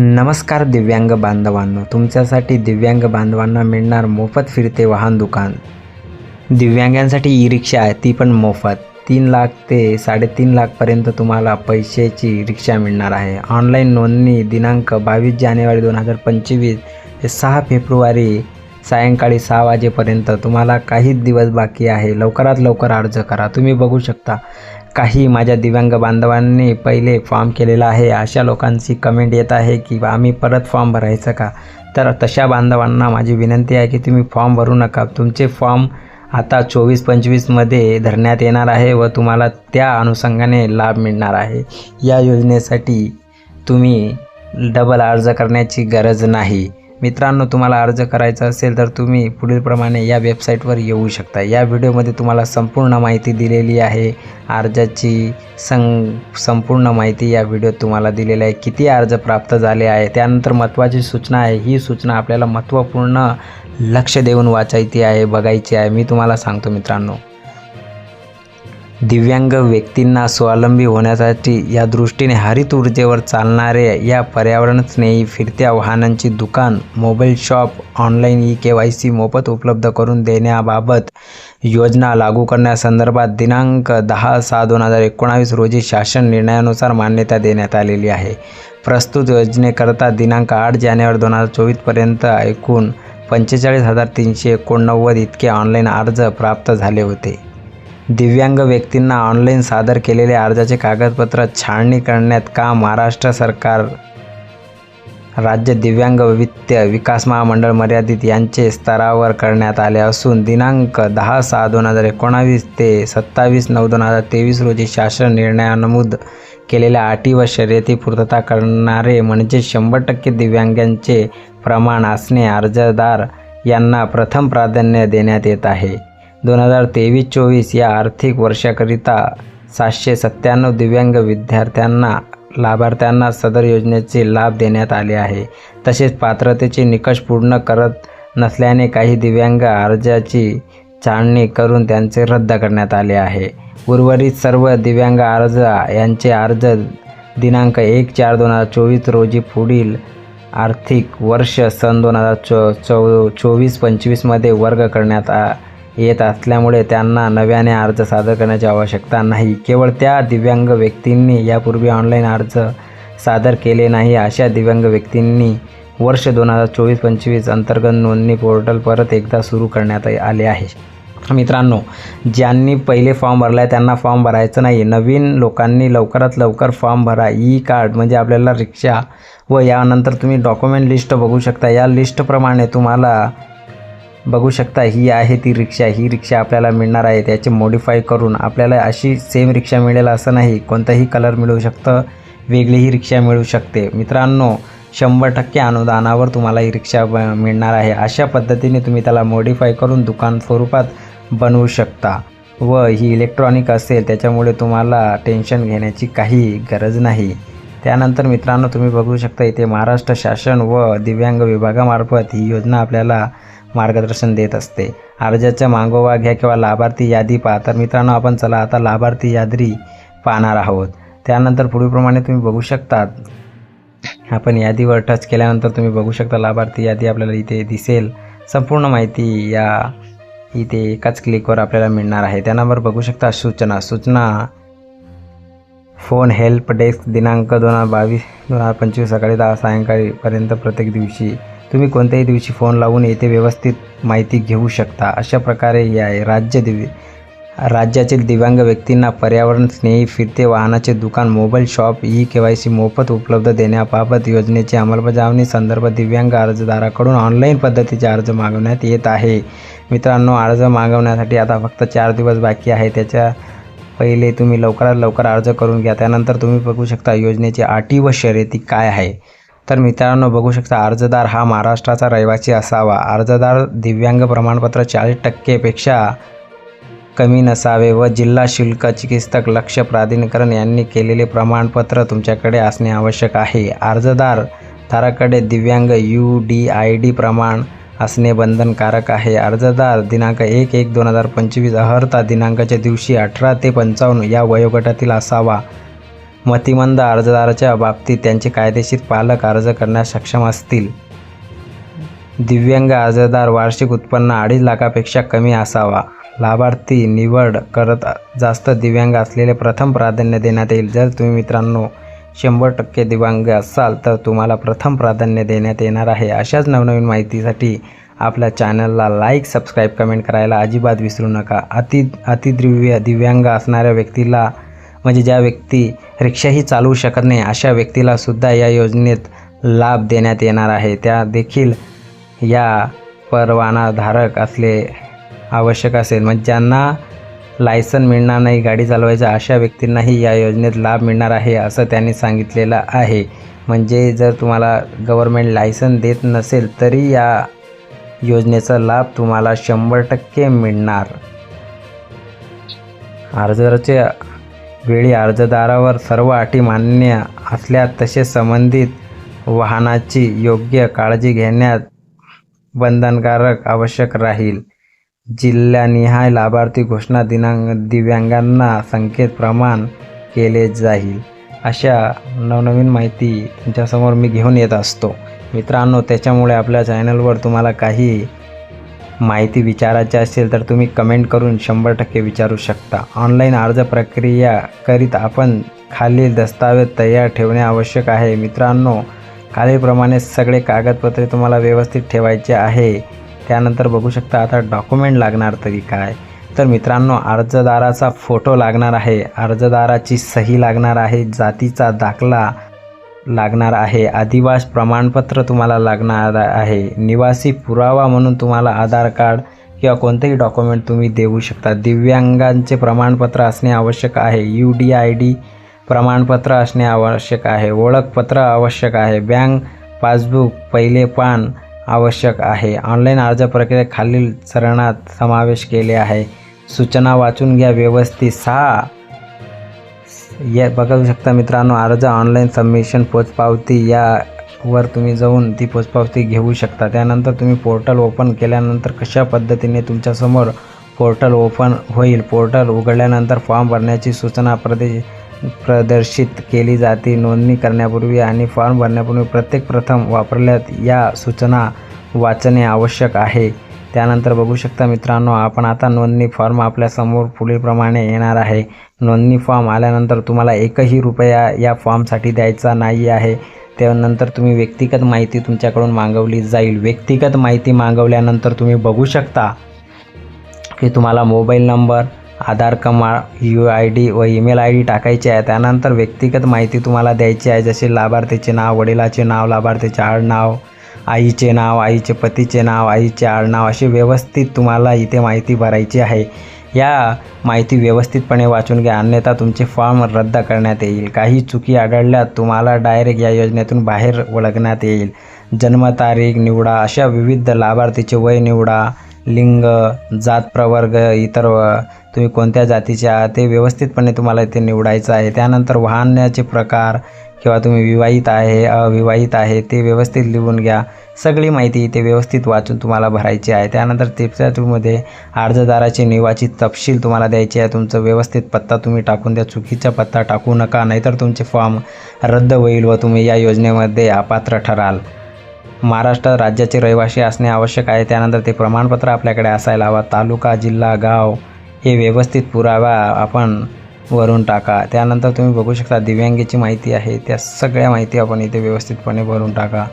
नमस्कार दिव्यांग बांधवांनो तुमच्यासाठी दिव्यांग बांधवांना मिळणार मोफत फिरते वाहन दुकान. दिव्यांगांसाठी ई रिक्षा आहे ती पण मोफत. तीन लाख ते साडेतीन लाखपर्यंत तुम्हाला पैशाची रिक्षा मिळणार आहे. ऑनलाईन नोंदणी दिनांक बावीस जानेवारी दोन हजार पंचवीस ते सहा फेब्रुवारी सायंकाळी सहा वाजेपर्यंत तुम्हाला काहीच दिवस बाकी आहे. लवकरात लवकर अर्ज करा. तुम्ही बघू शकता काही माझ्या दिव्यांग बांधवांनी पहिले फॉर्म केलेला आहे. अशा लोकांची कमेंट येत आहे की आम्ही परत फॉर्म भरायचं का? तर तशा बांधवांना माझी विनंती आहे की तुम्ही फॉर्म भरू नका. तुमचे फॉर्म आता चोवीस पंचवीसमध्ये धरण्यात येणार आहे व तुम्हाला त्या अनुषंगाने लाभ मिळणार आहे. या योजनेसाठी तुम्ही डबल अर्ज करण्याची गरज नाही. मित्रांनो तुम्हाला अर्ज करायचा असेल तर तुम्ही पुढीलप्रमाणे या वेबसाईटवर येऊ शकता. या व्हिडिओमध्ये तुम्हाला संपूर्ण माहिती दिलेली आहे. अर्जाची सं संपूर्ण माहिती या व्हिडिओत तुम्हाला दिलेली आहे. किती अर्ज प्राप्त झाले आहे त्यानंतर महत्त्वाची सूचना आहे. ही सूचना आपल्याला महत्त्वपूर्ण लक्ष देऊन वाचायची आहे बघायची आहे. मी तुम्हाला सांगतो मित्रांनो. दिव्यांग व्यक्तींना स्वावलंबी होण्यासाठी या दृष्टीने हरित ऊर्जेवर चालणाऱ्या या पर्यावरण स्नेही फिरत्या वाहनांची दुकान mobile shop online E K Y C मोफत उपलब्ध करून देण्याबाबत योजना लागू करण्यासंदर्भात दिनांक दहा सहा दोन हजार एकोणावीस रोजी शासन निर्णयानुसार मान्यता देण्यात आलेली आहे. प्रस्तुत योजनेकरता दिनांक आठ जानेवारी दोन हजार चोवीसपर्यंत एकूण पंचेचाळीस हजार तीनशे एकोणनव्वद इतके ऑनलाईन अर्ज प्राप्त झाले होते. दिव्यांग व्यक्तींना ऑनलाईन सादर केलेले अर्जाचे कागदपत्र छाननी करण्यात काम महाराष्ट्र सरकार राज्य दिव्यांग वित्त विकास महामंडळ मर्यादित यांचे स्तरावर करण्यात आले असून दिनांक दहा सहा दोन हजार एकोणावीस ते सत्तावीस नऊ दोन हजार तेवीस रोजी शासन निर्णया नमूद केलेल्या अटी व शर्यती पूर्तता करणारे म्हणजे शंभर टक्के दिव्यांगांचे प्रमाण असणे अर्जदार यांना प्रथम प्राधान्य देण्यात येत आहे. दोन हजार तेवीस चोवीस या आर्थिक वर्षाकरिता सातशे सत्त्याण्णव दिव्यांग विद्यार्थ्यांना लाभार्थ्यांना सदर योजनेचे लाभ देण्यात आले आहे. तसेच पात्रतेचे निकष पूर्ण करत नसल्याने काही दिव्यांग अर्जाची चाळणी करून त्यांचे रद्द करण्यात आले आहे. उर्वरित सर्व दिव्यांग अर्ज यांचे अर्ज दिनांक एक चार दोन हजार चोवीस रोजी पुढील आर्थिक वर्ष सन दोन हजार चो चौ चोवीस पंचवीसमध्ये वर्ग करण्यात आ येत असल्यामुळे त्यांना नव्याने अर्ज सादर करण्याची आवश्यकता नाही. केवळ त्या दिव्यांग व्यक्तींनी यापूर्वी ऑनलाईन अर्ज सादर केले नाही अशा दिव्यांग व्यक्तींनी वर्ष दोन हजार चोवीस पंचवीस अंतर्गत नोंदणी पोर्टल परत एकदा सुरू करण्यात आले आहे. मित्रांनो ज्यांनी पहिले फॉर्म भरला आहे त्यांना फॉर्म भरायचं नाही. नवीन लोकांनी लवकरात लवकर फॉर्म भरा. ई कार्ड म्हणजे आपल्याला रिक्षा व यानंतर तुम्ही डॉक्युमेंट लिस्ट बघू शकता. या लिस्टप्रमाणे तुम्हाला बघू शकता ही आहे ती रिक्षा ही रिक्षा आपल्याला मिळणार आहे. त्याचे मॉडिफाय करून आपल्याला अशी सेम रिक्षा मिळेल असं नाही. कोणताही कलर मिळू शकतं वेगळीही रिक्षा मिळू शकते. मित्रांनो शंभर टक्के अनुदानावर तुम्हाला ही रिक्षा ब मिळणार आहे. अशा पद्धतीने तुम्ही त्याला मॉडिफाय करून दुकान स्वरूपात बनवू शकता. व ही इलेक्ट्रॉनिक असेल त्याच्यामुळे तुम्हाला टेन्शन घेण्याची काही गरज नाही. त्यानंतर मित्रांनो तुम्ही बघू शकता इथे महाराष्ट्र शासन व दिव्यांग विभागामार्फत ही योजना आपल्याला मार्गदर्शन देत असते. अर्जाचा मागोवा घ्या किंवा लाभार्थी यादी पहा. तर मित्रांनो आपण चला आता लाभार्थी यादी पाहणार आहोत. त्यानंतर पुढीलप्रमाणे तुम्ही बघू शकतात. आपण यादीवर टच केल्यानंतर तुम्ही बघू शकता लाभार्थी यादी आपल्याला इथे दिसेल. संपूर्ण माहिती या इथे एकाच क्लिकवर आपल्याला मिळणार आहे. त्यानंतर बघू शकता सूचना. सूचना फोन हेल्प डेस्क दिनांक दोन हजार बावीस दोन हजार पंचवीस सकाळी दहा सायंकाळीपर्यंत प्रत्येक दिवशी तुम्ही कोणत्याही दिवशी फोन लावून येथे व्यवस्थित माहिती घेऊ शकता. अशा प्रकारे या राज्य दिव्य राज्यातील दिव्यांग व्यक्तींना पर्यावरण स्नेही फिरते वाहनाचे दुकान mobile shop E K Y C मोफत उपलब्ध देण्याबाबत योजनेची अंमलबजावणी संदर्भ दिव्यांग अर्जदाराकडून ऑनलाईन पद्धतीचे अर्ज मागवण्यात येत आहे. मित्रांनो अर्ज मागवण्यासाठी आता फक्त चार दिवस बाकी आहे त्याच्या पहिले तुम्ही लवकरात लवकर अर्ज करून घ्या. त्यानंतर तुम्ही बघू शकता योजनेची अटी व शर्यती काय आहे. तर मित्रांनो बघू शकता अर्जदार हा महाराष्ट्राचा रहिवासी असावा. अर्जदार दिव्यांग प्रमाणपत्र चाळीस टक्केपेक्षा कमी नसावे व जिल्हा शुल्क चिकित्सक लक्ष प्राधिकरण यांनी केलेले प्रमाणपत्र तुमच्याकडे असणे आवश्यक आहे. अर्जदार धाराकडे दिव्यांग यू डी आय डी प्रमाण असणे बंधनकारक आहे. अर्जदार दिनांक एक एक दोन हजार पंचवीस अहर्ता दिनांकाच्या दिवशी अठरा ते पंचावन्न या वयोगटातील असावा. मतिमंद अर्जदाराच्या बाबतीत त्यांचे कायदेशीर पालक अर्ज करण्यास सक्षम असतील. दिव्यांग अर्जदार वार्षिक उत्पन्न अडीच लाखापेक्षा कमी असावा. लाभार्थी निवड करत जास्त दिव्यांग असलेले प्रथम प्राधान्य देण्यात येईल. जर तुम्ही मित्रांनो शंभर टक्के दिव्यांग असाल तर तुम्हाला प्रथम प्राधान्य देण्यात येणार आहे. अशाच नवनवीन माहितीसाठी आपल्या चॅनलला लाईक सबस्क्राईब कमेंट करायला अजिबात विसरू नका. अति अतिद्रिव्य दिव्यांग असणाऱ्या व्यक्तीला म्हणजे ज्या व्यक्ती रिक्षाही चालवू शकत नाही अशा व्यक्तीला सुद्धा या योजनेत लाभ देण्यात येणार आहे. त्या देखील या परवानाधारक असले आवश्यक असेल. म्हणजे ज्यांना लायसन मिळणार नाही गाडी चालवायचं अशा व्यक्तींनाही या योजनेत लाभ मिळणार आहे असं त्यांनी सांगितलेलं आहे. म्हणजे जर तुम्हाला गव्हर्मेंट लायसन देत नसेल तरी या योजनेचा लाभ तुम्हाला शंभर टक्के मिळणार. अर्जाचे वेळी अर्जदारावर सर्व अटी मान्य असल्या तसेच संबंधित वाहनाची योग्य काळजी घेण्यात बंधनकारक आवश्यक राहील. जिल्हानिहाय लाभार्थी घोषणा दिनांक दिव्यांगांना संकेत प्रमाण केले जाईल. अशा नवनवीन माहिती तुमच्यासमोर मी घेऊन येत असतो. मित्रांनो त्याच्यामुळे आपल्या चॅनलवर तुम्हाला काही माहिती विचारायची असेल तर तुम्ही कमेंट करून शंभर टक्के विचारू शकता. ऑनलाईन अर्ज प्रक्रिया करीत आपण खालील दस्तावेज तयार ठेवणे आवश्यक आहे. मित्रांनो खालीलप्रमाणे सगळे कागदपत्रे तुम्हाला व्यवस्थित ठेवायचे आहे. त्यानंतर बघू शकता आता डॉक्युमेंट लागणार तरी काय. तर मित्रांनो अर्जदाराचा फोटो लागणार आहे. अर्जदाराची सही लागणार आहे. जातीचा दाखला लागणार आहे. आदिवास प्रमाणपत्र तुम्हाला लागणार आहे. निवासी पुरावा म्हणून तुम्हाला आधार कार्ड किंवा कोणतेही डॉक्युमेंट तुम्ही देऊ शकता. दिव्यांगांचे प्रमाणपत्र असणे आवश्यक आहे. यू डी आय डी प्रमाणपत्र असणे आवश्यक आहे. ओळखपत्र आवश्यक आहे. बँक पासबुक पहिले पान आवश्यक आहे. ऑनलाईन अर्ज प्रक्रिया खालील चरणात समावेश केले आहे. सूचना वाचून घ्या. व्यवस्थित सहा या बघू शकता मित्रांनो अर्ज ऑनलाईन सबमिशन पोचपावती यावर तुम्ही जाऊन ती पोचपावती घेऊ शकता. त्यानंतर तुम्ही पोर्टल ओपन केल्यानंतर कशा पद्धतीने तुमच्यासमोर पोर्टल ओपन होईल? पोर्टल उघडल्यानंतर फॉर्म भरण्याची सूचना प्रदे प्रदर्शित केली जाते. नोंदणी करण्यापूर्वी आणि फॉर्म भरण्यापूर्वी प्रत्येक प्रथम वापरल्यात या सूचना वाचणे आवश्यक आहे. त्यानंतर बघू शकता मित्रांनो आपण आता नोंदणी फॉर्म आपल्यासमोर पुढीलप्रमाणे येणार आहे. नोंदणी फॉर्म आल्यानंतर तुम्हाला एकही रुपया या फॉर्मसाठी द्यायचा नाही आहे. त्यानंतर तुम्ही व्यक्तिगत माहिती तुमच्याकडून मागवली जाईल. व्यक्तिगत माहिती मागवल्यानंतर तुम्ही बघू शकता की तुम्हाला mobile number Aadhaar comma U I D व ईमेल आय डी टाकायची आहे. त्यानंतर व्यक्तिगत माहिती तुम्हाला द्यायची आहे जसे लाभार्थीचे नाव वडिलाचे नाव लाभार्थीचे आडनाव आईचे नाव आईचे पतीचे नाव आईचे आडनाव अशी व्यवस्थित तुम्हाला इथे माहिती भरायची आहे. या माहिती व्यवस्थितपणे वाचून घ्या. अन्यथा तुमचे फॉर्म रद्द करण्यात येईल. काही चुकी आढळल्यात तुम्हाला डायरेक्ट या योजनेतून बाहेर ओळखण्यात येईल. जन्मतारीख निवडा अशा विविध लाभार्थीचे वय निवडा लिंग जात प्रवर्ग इतर तुम्ही कोणत्या जातीचे आहात ते व्यवस्थितपणे तुम्हाला इथे निवडायचं आहे. त्यानंतर वाहनाचे प्रकार किंवा तुम्ही विवाहित आहे अविवाहित आहे ते व्यवस्थित लिहून घ्या. सगळी माहिती इथे व्यवस्थित वाचून तुम्हाला भरायची आहे. त्यानंतर तिसऱ्या टूमध्ये अर्जदाराची निवाची तपशील तुम्हाला द्यायची आहे. तुमचं व्यवस्थित पत्ता तुम्ही टाकून द्या. चुकीचा पत्ता टाकू नका नाहीतर तुमचे फॉर्म रद्द होईल व तुम्ही या योजनेमध्ये अपात्र ठराल. महाराष्ट्र राज्याचे रहिवासी असणे आवश्यक आहे. त्यानंतर ते प्रमाणपत्र आपल्याकडे असायला हवा. तालुका जिल्हा गाव हे व्यवस्थित पुरावा आपण भरून टाका. त्यानंतर तुम्ही बघू शकता दिव्यांगीची माहिती आहे. त्या सगळ्या माहिती आपण इथे व्यवस्थितपणे भरून टाका.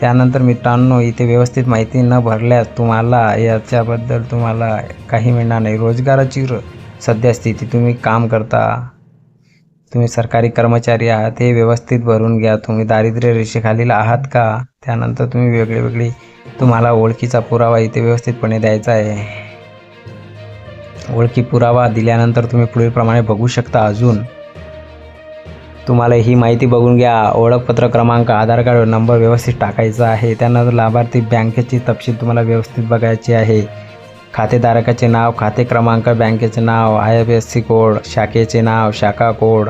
त्यानंतर मित्रांनो इथे व्यवस्थित माहिती न भरल्यास तुम्हाला याच्याबद्दल तुम्हाला काही मिळणार नाही. रोजगाराची र सध्या स्थिती तुम्ही काम करता. तुम्ही सरकारी कर्मचारी आहात हे व्यवस्थित भरून घ्या. तुम्ही दारिद्र्य रेषेखालील आहात का? त्यानंतर तुम्ही वेगळी वेगळी तुम्हाला ओळखीचा पुरावा इथे व्यवस्थितपणे द्यायचा आहे. ओळखी पुरावा दिल्यानंतर तुम्ही पुढीलप्रमाणे बघू शकता अजून. तुम्हाला ही माहिती बघून घ्या. ओळखपत्र क्रमांक आधार कार्ड नंबर व्यवस्थित टाकायचा आहे. त्यानंतर लाभार्थी बँकेची तपशील तुम्हाला व्यवस्थित बघायची आहे. खातेधारकाचे नाव खाते क्रमांक बँकेचे नाव I F S C code शाखेचे नाव शाखा कोड.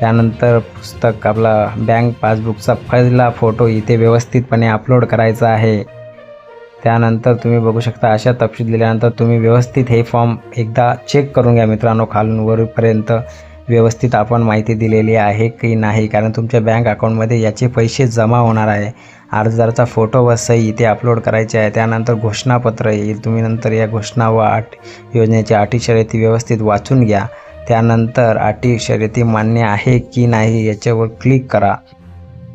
त्यानंतर पुस्तक आपला बँक पासबुकचा पहिला फोटो इथे व्यवस्थितपणे अपलोड करायचा आहे. त्यानंतर तुम्ही बघू शकता अशा तपशील दिल्यानंतर तुम्ही व्यवस्थित हे फॉर्म एकदा चेक करून घ्या मित्रांनो. खालून वरपर्यंत व्यवस्थित आपण माहिती दिलेली आहे की नाही कारण तुमच्या बँक अकाउंटमध्ये याचे पैसे जमा होणार आहे. अर्जदाराचा फोटो व सही इथे अपलोड करायचे आहे. त्यानंतर घोषणापत्र येईल. तुम्ही नंतर या घोषणा व आट योजनेची अटी शर्यती व्यवस्थित वाचून घ्या. त्यानंतर अटी शर्यती मान्य आहे की नाही याच्यावर क्लिक करा.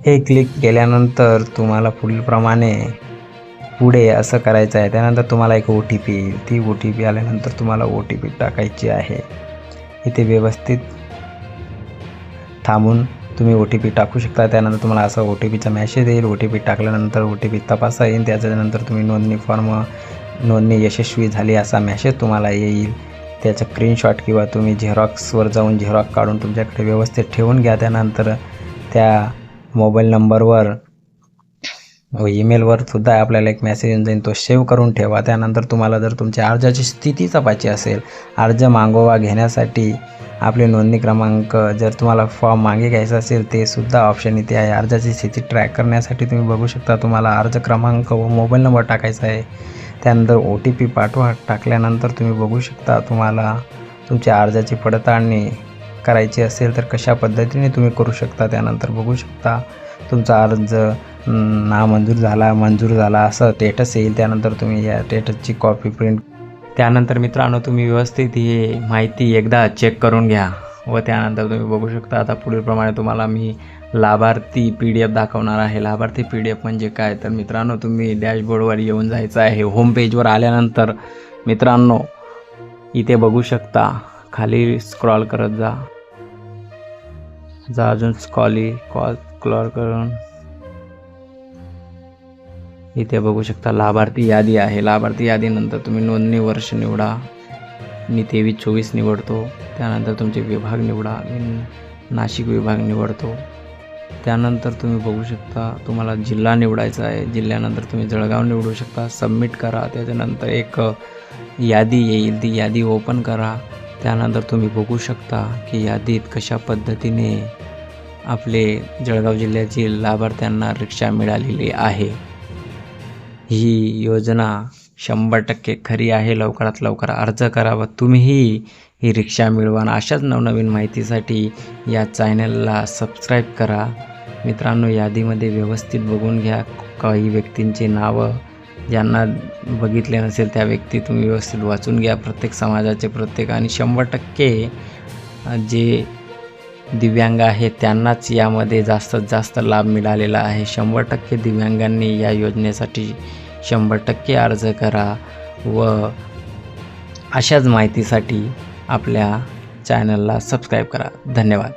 हे क्लिक केल्यानंतर तुम्हाला पुढीलप्रमाणे पुढे असं करायचं आहे. त्यानंतर तुम्हाला एक ओ टी पी येईल. ती ओ टी पी आल्यानंतर तुम्हाला ओ टी पी टाकायची आहे. इथे व्यवस्थित थांबून तुम्ही ओ टी पी टाकू शकता. त्यानंतर तुम्हाला असा ओ टी पीचा मॅसेज येईल. ओ टी पी टाकल्यानंतर ओ टी पी तपासा येईल त्याच्यानंतर तुम्ही नोंदणी फॉर्म नोंदणी यशस्वी झाली असा मॅसेज तुम्हाला येईल. त्याचं स्क्रीनशॉट किंवा तुम्ही झेरॉक्सवर जाऊन झेरॉक्स काढून तुमच्याकडे व्यवस्थित ठेवून घ्या. त्यानंतर त्या मोबाईल नंबरवर हो, व ईमेलवर सुद्धा आपल्याला एक मेसेज येऊन जाईल. तो सेव्ह करून ठेवा. त्यानंतर तुम्हाला जर तुमच्या अर्जाची स्थिती तपायची असेल अर्ज मागोवा घेण्यासाठी आपले नोंदणी क्रमांक जर तुम्हाला फॉर्म मागे घ्यायचा असेल ते सुद्धा ऑप्शन इथे आहे. अर्जाची स्थिती ट्रॅक करण्यासाठी तुम्ही बघू शकता तुम्हाला अर्ज क्रमांक व मोबाईल नंबर टाकायचा आहे. त्यानंतर ओ टी पी पाठवा. टाकल्यानंतर तुम्ही बघू शकता तुम्हाला तुमच्या अर्जाची पडताळणी करायची असेल तर कशा पद्धतीने तुम्ही करू शकता त्यानंतर बघू शकता. तुमचा अर्ज नामंजूर झाला मंजूर झाला असं टेटस येईल. त्यानंतर तुम्ही या टेटसची कॉपी प्रिंट त्यानंतर मित्रांनो तुम्ही व्यवस्थित ही माहिती एकदा चेक करून घ्या व त्यानंतर तुम्ही बघू शकता. आता पुढीलप्रमाणे तुम्हाला मी लाभार्थी पी डी एफ दाखवणार आहे. लाभार्थी पी डी एफ म्हणजे काय? तर मित्रांनो तुम्ही डॅशबोर्डवर येऊन जायचं आहे. होम पेजवर आल्यानंतर मित्रांनो इथे बघू शकता. खाली स्क्रॉल करत जा. जा अजून स्कॉली कॉल क्लॉर करून. इथे बघू शकता लाभार्थी यादी आहे. लाभार्थी यादीनंतर तुम्ही नोंदणी वर्ष निवडा. मी तेवीस चोवीस निवडतो. त्यानंतर तुमचे विभाग निवडा. मी नाशिक विभाग निवडतो. त्यानंतर तुम्ही बघू शकता तुम्हाला जिल्हा निवडायचा आहे. जिल्ह्यानंतर तुम्ही जळगाव निवडू शकता. सबमिट करा. त्याच्यानंतर एक यादी येईल. ती यादी ओपन करा. त्यानंतर तुम्ही बघू शकता की यादीत कशा पद्धतीने आपले जळगाव जिल्ह्यातील लाभार्थ्यांना रिक्षा मिळालेली आहे. ही योजना शंभर टक्के खरी आहे. लवकरात लवकर अर्ज करा व तुम्हीही ही रिक्षा मिळवा अशाच नवनवीन माहितीसाठी या चॅनलला सबस्क्राईब करा. मित्रांनो यादीमध्ये व्यवस्थित बघून घ्या. काही व्यक्तींची नावं ज्यांना बघितले नसेल त्या व्यक्ती तुम्ही व्यवस्थित वाचून घ्या. प्रत्येक समाजाचे प्रत्येक आणि शंभर टक्के जे दिव्यांग आहेत. त्यांनाच यामध्ये जास्तीत जास्त लाभ मिळालेला आहे. शंभर टक्के दिव्यांगांनी या योजनेसाठी शंभर टक्के अर्ज करा व अशाच माहितीसाठी आपल्या चॅनलला सबस्क्राईब करा. धन्यवाद.